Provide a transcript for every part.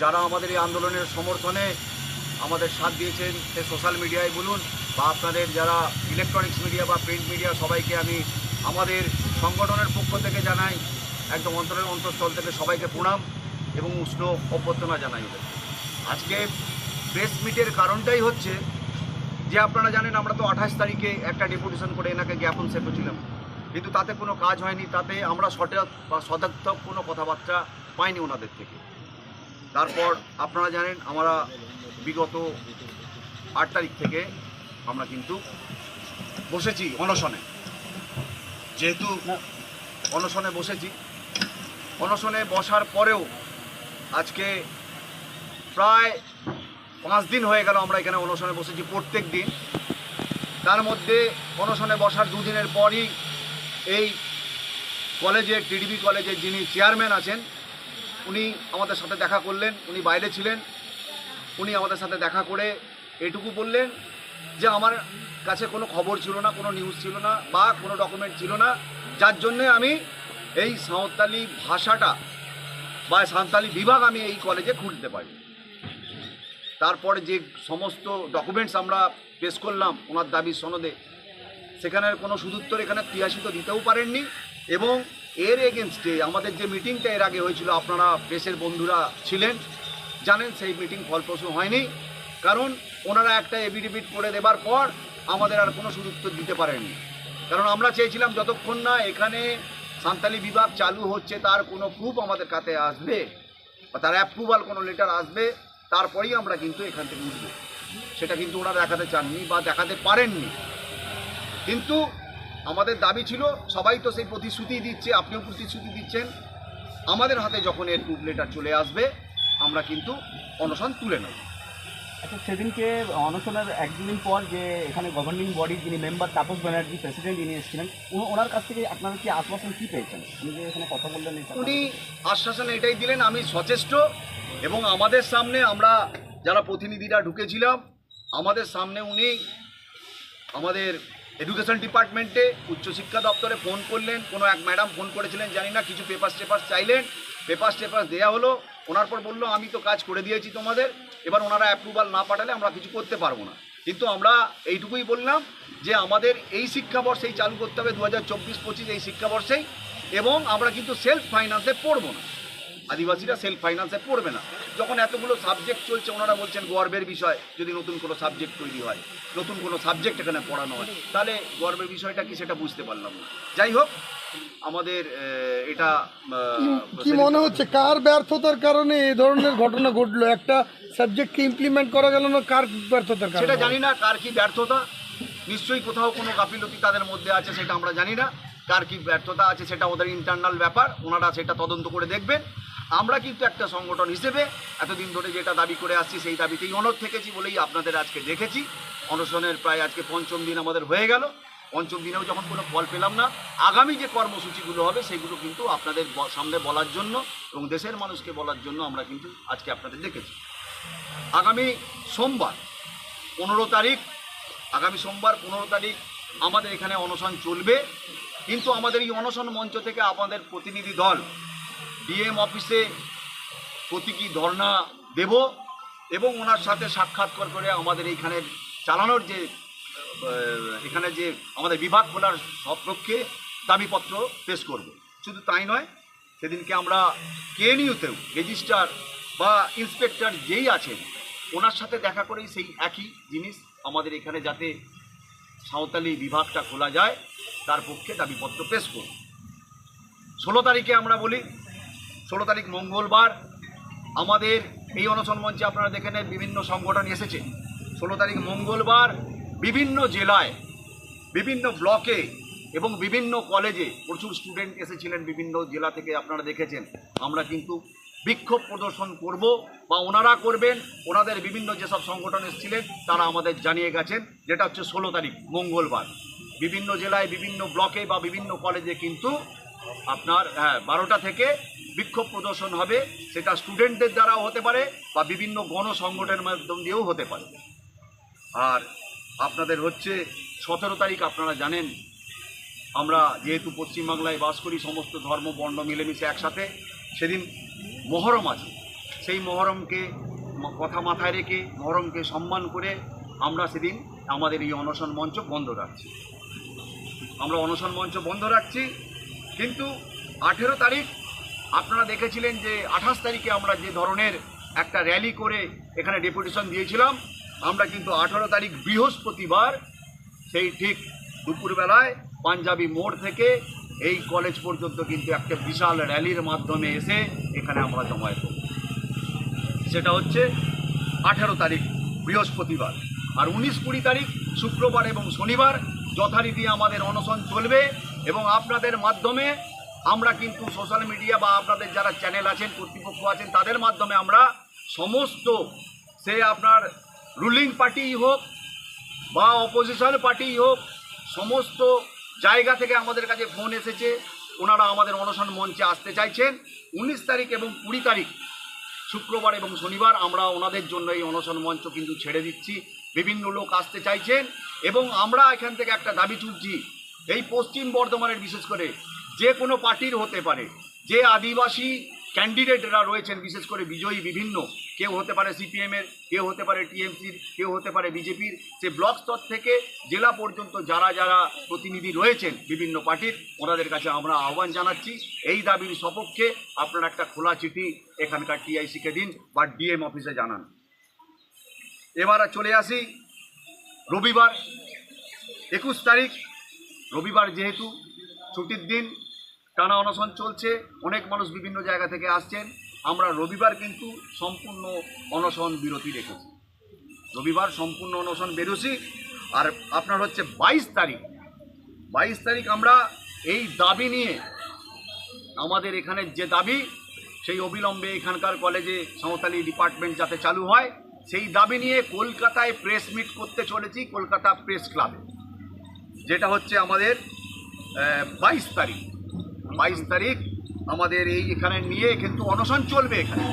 যারা আমাদের এই আন্দোলনের সমর্থনে আমাদের সাথ দিয়েছেন, সে সোশ্যাল মিডিয়ায় বলুন বা আপনাদের যারা ইলেকট্রনিক্স মিডিয়া বা প্রিন্ট মিডিয়া সবাইকে আমি আমাদের সংগঠনের পক্ষ থেকে জানাই, একদম অন্তরের অন্তঃস্থল থেকে সবাইকে প্রণাম এবং উষ্ণ অভ্যর্থনা জানাই আজকে প্রেস মিটের কারণটাই হচ্ছে যে আপনারা জানেন আমরা তো আঠাশ তারিখে একটা ডেপুটেশন করে এনাকে জ্ঞাপন সেপেছিলাম কিন্তু তাতে কোনো কাজ হয়নি, তাতে আমরা সঠিক বা সদার্থক কোনো কথাবার্তা পাইনি ওনাদের থেকে। তারপর আপনারা জানেন আমরা বিগত আট তারিখ থেকে আমরা কিন্তু বসেছি অনশনে। যেহেতু অনশনে বসেছি। অনশনে বসার পরেও আজকে প্রায় পাঁচ দিন হয়ে গেল আমরা এখানে অনশনে বসেছি প্রত্যেক দিন। তার মধ্যে অনশনে বসার দুদিনের পরই এই কলেজের টিডিবি কলেজের যিনি চেয়ারম্যান আছেন উনি আমাদের সাথে দেখা করলেন, উনি বাইরে ছিলেন, উনি আমাদের সাথে দেখা করে এটুকু বললেন যে আমার কাছে কোনো খবর ছিল না, কোনো নিউজ ছিল না বা কোনো ডকুমেন্ট ছিল না। যার জন্যে আমি এই সাঁওতালি ভাষাটা বা সাঁওতালি বিভাগ আমি এই কলেজে খুলতে পারি। তারপরে যে সমস্ত ডকুমেন্টস আমরা পেশ করলাম ওনার দাবি সনদে, সেখানের কোনো সুদুত্তর এখানে তিয়াসিত দিতেও পারেননি এবং এর এগেনস্টে আমাদের যে মিটিংটা এর আগে হয়েছিল, আপনারা প্রেসের বন্ধুরা ছিলেন, জানেন সেই মিটিং ফলপ্রসূ হয়নি। কারণ ওনারা একটা এভিডেভিট করে দেবার পর আমাদের আর কোনো সুদুত্তর দিতে পারেননি। কারণ আমরা চেয়েছিলাম যতক্ষণ না এখানে সান্তালি বিভাগ চালু হচ্ছে, তার কোনো প্রুফ আমাদের কাছে আসবে, বা তার অ্যাপ্রুভাল কোনো লেটার আসবে, তারপরেই আমরা কিন্তু এখান থেকে উঠবো। সেটা কিন্তু ওনারা দেখাতে চাননি বা দেখাতে পারেননি। কিন্তু আমাদের দাবি ছিল সবাই তো সেই প্রতিশ্রুতি দিচ্ছে আপনিও প্রতিশ্রুতি দিচ্ছেন। আমাদের হাতে যখন এর প্রুফ লেটার চলে আসবে আমরা কিন্তু অনশন তুলে নেব। আচ্ছা সেদিনকে অনশনের একদিন পর যে এখানে গভর্নিং বডির যিনি মেম্বার তাপস ব্যানার্জি প্রেসিডেন্ট যিনি এসেছিলেন ওনার কাছ থেকে আপনারা কি আশ্বাসন কী পেয়েছেন? উনি যে এখানে কথা বললেন উনি আশ্বাসন এটাই দিলেন আমি সচেষ্ট এবং আমাদের সামনে আমরা যারা প্রতিনিধিরা ঢুকেছিলাম আমাদের সামনে উনি আমাদের এডুকেশন ডিপার্টমেন্টে উচ্চশিক্ষা দপ্তরে ফোন করলেন, কোনো এক ম্যাডাম ফোন করেছিলেন, জানি না, কিছু পেপার টেপার চাইলেন পেপার টেপার দেওয়া হলো, ওনার পর বলল, আমি তো কাজ করে দিয়েছি তোমাদের, এবার ওনারা অ্যাপ্রুভাল না পাঠালে আমরা কিছু করতে পারব না। কিন্তু আমরা এইটুকুই বললাম যে আমাদের এই শিক্ষাবর্ষেই চালু করতে হবে দু হাজার চব্বিশ পঁচিশ এই শিক্ষাবর্ষেই, এবং আমরা কিন্তু সেলফ ফাইন্যান্সে পড়ব না। আদিবাসীরা সেলফ ফাইন্যান্সে পড়বে না। যখন এতগুলো সাবজেক্ট চলছে ওনারা বলছেন গর্বের বিষয় যদি নতুন কোনো সাবজেক্ট তৈরি হয় নতুন কোনো সাবজেক্ট এখানে পড়ানো হয় তাহলে গর্বের বিষয়টা কি সেটা বুঝতে পারলাম না। যাই হোক আমাদের এটা কি মনে হচ্ছে কার ব্যর্থতার কারণে এই ধরনের ঘটনা ঘটলো? একটা সাবজেক্টকে ইমপ্লিমেন্ট করা গেল না কার ব্যর্থতার কারণে? সেটা জানি না কার কি ব্যর্থতা। নিশ্চয়ই কোথাও কোনো গাফিলতি তাদের মধ্যে আছে সেটা আমরা জানি না। কার কি ব্যর্থতা আছে সেটা ওদের ইন্টারনাল ব্যাপার ওনারা সেটা তদন্ত করে দেখবেন। আমরা কিন্তু একটা সংগঠন হিসেবে এতদিন ধরে যেটা দাবি করে আসছি, সেই দাবিতেই অনর থেকেছি বলেই আপনাদের আজকে দেখেছি। অনশনের প্রায় আজকে পঞ্চম দিন আমাদের হয়ে গেল। পঞ্চম দিনেও যখন কোনো ফল পেলাম না, আগামী যে কর্মসূচিগুলো হবে, সেগুলো কিন্তু আপনাদের সামনে বলার জন্য এবং দেশের মানুষকে বলার জন্য আমরা কিন্তু আজকে আপনাদের দেখেছি। আগামী সোমবার, পনেরো তারিখ, আগামী সোমবার, পনেরো তারিখ আমাদের এখানে অনশন চলবে। কিন্তু আমাদের এই অনশন মঞ্চ থেকে আমাদের প্রতিনিধি দল ডিএম অফিসে প্রতীকী ধর্ণা দেব এবং ওনার সাথে সাক্ষাৎকার করে আমাদের এইখানে চালানোর যে এখানে যে আমাদের বিভাগ খোলার সপক্ষে দাবিপত্র পেশ করব। শুধু তাই নয়, সেদিনকে আমরা কেএনইউতেও রেজিস্ট্রার বা ইন্সপেক্টর যেই আছেন, ওনার সাথে দেখা করেই সেই একই জিনিস আমাদের এখানে যাতে সাঁওতালি বিভাগটা খোলা যায়, তার পক্ষে দাবিপত্র পেশ করব। ষোলো তারিখে আমরা বলি ষোলো তারিখ মঙ্গলবার আমাদের এই অনশন মঞ্চে আপনারা দেখে নেন বিভিন্ন সংগঠন এসেছে। ষোলো তারিখ মঙ্গলবার বিভিন্ন জেলায়, বিভিন্ন ব্লকে এবং বিভিন্ন কলেজে প্রচুর স্টুডেন্ট এসেছিলেন বিভিন্ন জেলা থেকে আপনারা দেখেছেন। আমরা কিন্তু বিক্ষোভ প্রদর্শন করব বা ওনারা করবেন, ওনাদের বিভিন্ন যেসব সংগঠন এসেছিলেন, তারা আমাদের জানিয়ে গেছেন, যেটা হচ্ছে ষোলো তারিখ মঙ্গলবার। বিভিন্ন জেলায়, বিভিন্ন ব্লকে বা বিভিন্ন কলেজে কিন্তু আপনার হ্যাঁ বারোটা থেকে বিক্ষোভ প্রদর্শন হবে, সেটা স্টুডেন্টদের দ্বারাও হতে পারে বা বিভিন্ন গণসংগঠনের মাধ্যম দিয়েও হতে পারে। আর আপনাদের হচ্ছে সতেরো তারিখ আপনারা জানেন, আমরা যেহেতু পশ্চিমবাংলায় বাস করি, সমস্ত ধর্ম, বর্ণ মিলেমিশে একসাথে, সেদিন মহরম আছে। সেই মহরমকে কথা মাথায় রেখে মহরমকে সম্মান করে আমরা সেদিন আমাদের এই অনশন মঞ্চ বন্ধ রাখছি। আমরা অনশন মঞ্চ বন্ধ রাখছি কিন্তু আঠেরো তারিখ আপনারা দেখেছিলেন যে আঠাশ তারিখে আমরা যে ধরনের একটা র্যালি করে এখানে ডেপুটেশন দিয়েছিলাম, আমরা কিন্তু আঠারো তারিখ বৃহস্পতিবার সেই ঠিক দুপুরবেলায় পাঞ্জাবি মোড় থেকে এই কলেজ পর্যন্ত কিন্তু একটা বিশাল র্যালির মাধ্যমে এসে এখানে আমরা জমায়েত করব সেটা হচ্ছে আঠেরো তারিখ বৃহস্পতিবার। আর উনিশ কুড়ি তারিখ শুক্রবার এবং শনিবার যথারীতি আমাদের অনশন চলবে। এবং আপনাদের মাধ্যমে আমরা কিন্তু সোশ্যাল মিডিয়া বা আপনাদের যারা চ্যানেল আছেন, কর্তৃপক্ষ আছেন, তাদের মাধ্যমে আমরা সমস্ত সে আপনার রুলিং পার্টি হোক বা অপোজিশন পার্টি হোক, সমস্ত জায়গা থেকে আমাদের কাছে ফোন এসেছে। ওনারা আমাদের অনশন মঞ্চে আসতে চাইছেন। উনিশ তারিখ এবং কুড়ি তারিখ, শুক্রবার এবং শনিবার আমরা ওনাদের জন্য এই অনশন মঞ্চ কিন্তু ছেড়ে দিচ্ছি। বিভিন্ন লোক আসতে চাইছেন এবং আমরা এখান থেকে একটা দাবি তুলছি এই পশ্চিম বর্ধমানের বিশেষ করে যে কোনো পার্টির হতে পারে, যে আদিবাসী ক্যান্ডিডেটরা রয়েছেন, বিশেষ করে বিজয়ী বিভিন্ন, কেউ হতে পারে সিপিএমের কেউ হতে পারে টিএমসির কেউ হতে পারে বিজেপির সে ব্লক স্তর থেকে জেলা পর্যন্ত যারা যারা প্রতিনিধি রয়েছেন বিভিন্ন পার্টির, ওনাদের কাছে আমরা আহ্বান জানাচ্ছি। এই দাবির সপক্ষে আপনারা একটা খোলা চিঠি এখানকার টিআইসিকে দিন বা ডিএম অফিসে জানান। এবার চলে আসি রবিবার, একুশ তারিখ রবিবার যেহেতু ছুটির দিন, টানা অনশন চলছে, অনেক মানুষ বিভিন্ন জায়গা থেকে আসছেন। আমরা রবিবার কিন্তু সম্পূর্ণ অনশন বিরতি রেখেছি। রবিবার সম্পূর্ণ অনশন বেরোছি। আর আপনার হচ্ছে বাইশ তারিখ। বাইশ তারিখ আমরা এই দাবি নিয়ে, আমাদের এখানে যে দাবি, সেই অবিলম্বে এখানকার কলেজে সাঁওতালি ডিপার্টমেন্ট যাতে চালু হয়, সেই দাবি নিয়ে কলকাতায় প্রেস মিট করতে চলেছি কলকাতা প্রেস ক্লাবে। যেটা হচ্ছে আমাদের বাইশ তারিখ। বাইশ তারিখ আমাদের এই এখানে নিয়ে কিন্তু অনশন চলবে এখানে।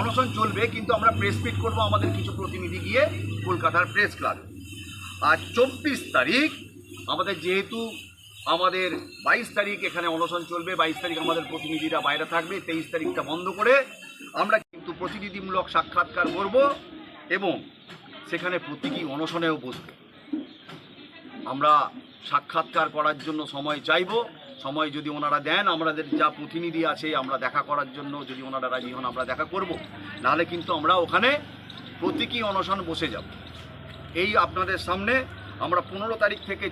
অনশন চলবে, কিন্তু আমরা প্রেস মিট করব আমাদের কিছু প্রতিনিধি গিয়ে কলকাতার প্রেস ক্লাবে আর চব্বিশ তারিখ আমাদের যেহেতু আমাদের বাইশ তারিখ এখানে অনশন চলবে, বাইশ তারিখ আমাদের প্রতিনিধিরা বাইরে থাকবে, তেইশ তারিখটা বন্ধ করে আমরা কিন্তু প্রতিনিধিমূলক সাক্ষাৎকার করব এবং সেখানে প্রতীকী অনশনেও বসবো। আমরা সাক্ষাৎকার করার জন্য সময় চাইব। সময় যদি ওনারা দেন, আমাদের যা প্রতিনিধি আছে, আমরা দেখা করার জন্য যদি ওনারা রাজি হন, আমরা দেখা করব। নাহলে কিন্তু আমরা ওখানে প্রতীকী অনশন বসে যাব। এই আপনাদের সামনে আমরা পনেরো তারিখ থেকে